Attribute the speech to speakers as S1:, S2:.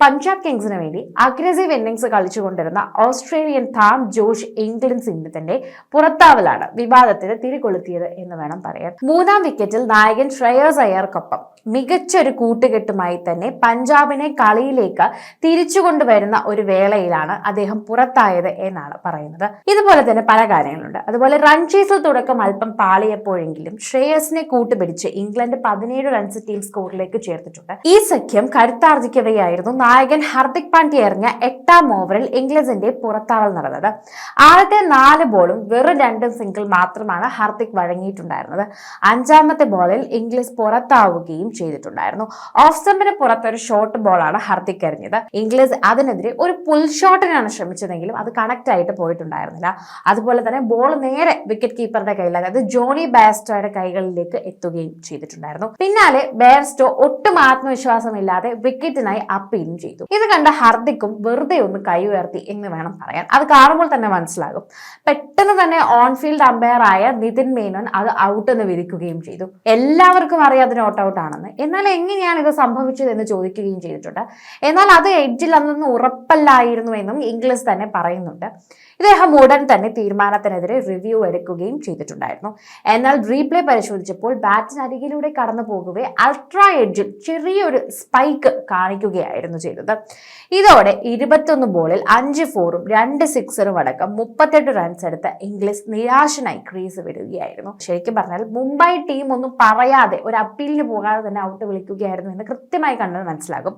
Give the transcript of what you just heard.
S1: പഞ്ചാബ് കിങ്സിന് വേണ്ടി aggressive innings കളിച്ചുകൊണ്ടിരുന്ന ഓസ്ട്രേലിയൻ താം ജോഷ് ഇംഗ്ലണ്ട് സിംഗത്തിന്റെ പുറത്താവലാണ് വിവാദത്തിന് തിരികൊളുത്തിയത് എന്ന് വേണം പറയാൻ. മൂന്നാം വിക്കറ്റിൽ നായകൻ ശ്രേയസ് അയ്യർക്കൊപ്പം മികച്ച ഒരു കൂട്ടുകെട്ടുമായി തന്നെ പഞ്ചാബിനെ കളിയിലേക്ക് തിരിച്ചു കൊണ്ടുവരുന്ന ഒരു വേളയിലാണ് അദ്ദേഹം പുറത്തായത് എന്നാണ് പറയുന്നത്. ഇതുപോലെ തന്നെ പല കാര്യങ്ങളുണ്ട്. അതുപോലെ റൺ തുടക്കം അല്പം പാളിയപ്പോഴെങ്കിലും ശ്രേയസിനെ കൂട്ടുപിടിച്ച് ഇംഗ്ലണ്ട് പതിനേഴ് റൺസ് ടീം സ്കോറിലേക്ക് ചേർത്തിട്ടുണ്ട്. ഈ സഖ്യം കരുത്താർജിക്കവെയായിരുന്നു നായകൻ ഹർദിക് പാണ്ഡ്യ എറിഞ്ഞ എട്ടാം ഓവറിൽ ഇംഗ്ലണ്ടിന്റെ പുറത്താവൽ നടന്നത്. ആദ്യത്തെ നാല് ബോളും വെറും രണ്ടും സിംഗിൾ മാത്രമാണ് ഹർദിക് വഴങ്ങിയിട്ടുണ്ടായിരുന്നത്. അഞ്ചാമത്തെ ബോളിൽ ഇംഗ്ലീഷ് പുറത്താവുകയും ചെയ്തിട്ടുണ്ടായിരുന്നു. ഓഫ് സ്റ്റമ്പിന് പുറത്തൊരു ഷോർട്ട് ബോളാണ് ഹർദിക് എറിഞ്ഞത്. ഇംഗ്ലീഷ് അതിനെതിരെ ഒരു പുൽ ഷോട്ടിനാണ് ശ്രമിച്ചതെങ്കിലും അത് കണക്ട് ആയിട്ട് പോയിട്ടുണ്ടായിരുന്നില്ല. അതുപോലെ തന്നെ ബോൾ നേരെ വിക്കറ്റ് കീപ്പറുടെ കയ്യിൽ അതായത് ജോണി ബാസ്റ്റോയുടെ കൈകളിലേക്ക് എത്തുകയും ചെയ്തിട്ടുണ്ടായിരുന്നു. പിന്നാലെ ബേർസ്റ്റോ ഒട്ടും ആത്മവിശ്വാസമില്ലാതെ വിക്കറ്റിനായി അപ്പീലും ചെയ്തു. ഇത് കണ്ട ഹർദിക്കും വെറുതെ ഒന്ന് കൈ ഉയർത്തി എന്ന് വേണം പറയാൻ. അത് കാണുമ്പോൾ തന്നെ മനസ്സിലാകും. പെട്ടെന്ന് തന്നെ ഓൺ ഫീൽഡ് അമ്പയർ ആയ നിതിൻ മേനോൻ അത് ഔട്ട് എന്ന് വിധിക്കുകയും ചെയ്തു. എല്ലാവർക്കും അറിയാം അത് നോട്ട് ഔട്ട് ആണെന്ന്. എന്നാൽ എങ്ങനെയാണ് ഇത് സംഭവിച്ചത് എന്ന് ചോദിക്കുകയും ചെയ്തിട്ടുണ്ട്. എന്നാൽ അത് എഡ്ജിൽ അന്നൊന്നും ഉറപ്പല്ലായിരുന്നു എന്നും ഇംഗ്ലീഷ് തന്നെ പറയുന്നുണ്ട്. ഇദ്ദേഹം ഉടൻ തന്നെ തീരുമാനത്തിനെതിരെ റിവ്യൂ എടുക്കുകയും ചെയ്തിട്ടുണ്ടായിരുന്നു. എന്നാൽ റീപ്ലേ പരിശോധിച്ചപ്പോൾ ബാറ്റിനരികിലൂടെ കടന്നു പോകുകയെ അൾട്രാ എഡ്ജിൽ ചെറിയൊരു സ്പൈക്ക് കാണിക്കുകയായിരുന്നു ചെയ്തത്. ഇതോടെ ഇരുപത്തൊന്ന് ബോളിൽ അഞ്ച് ഫോറും രണ്ട് സിക്സറും അടക്കം മുപ്പത്തെട്ട് റൺസ് എടുത്ത ഇംഗ്ലീഷ് നിരാശനായി ക്രീസ് വിടുകയായിരുന്നു. ശരിക്കും പറഞ്ഞാൽ മുംബൈ ടീം ഒന്നും പറയാതെ ഒരു അപ്പീലിന് പോകാതെ തന്നെ ഔട്ട് വിളിക്കുകയായിരുന്നു എന്ന് കൃത്യമായി കണ്ടത് മനസ്സിലാകും.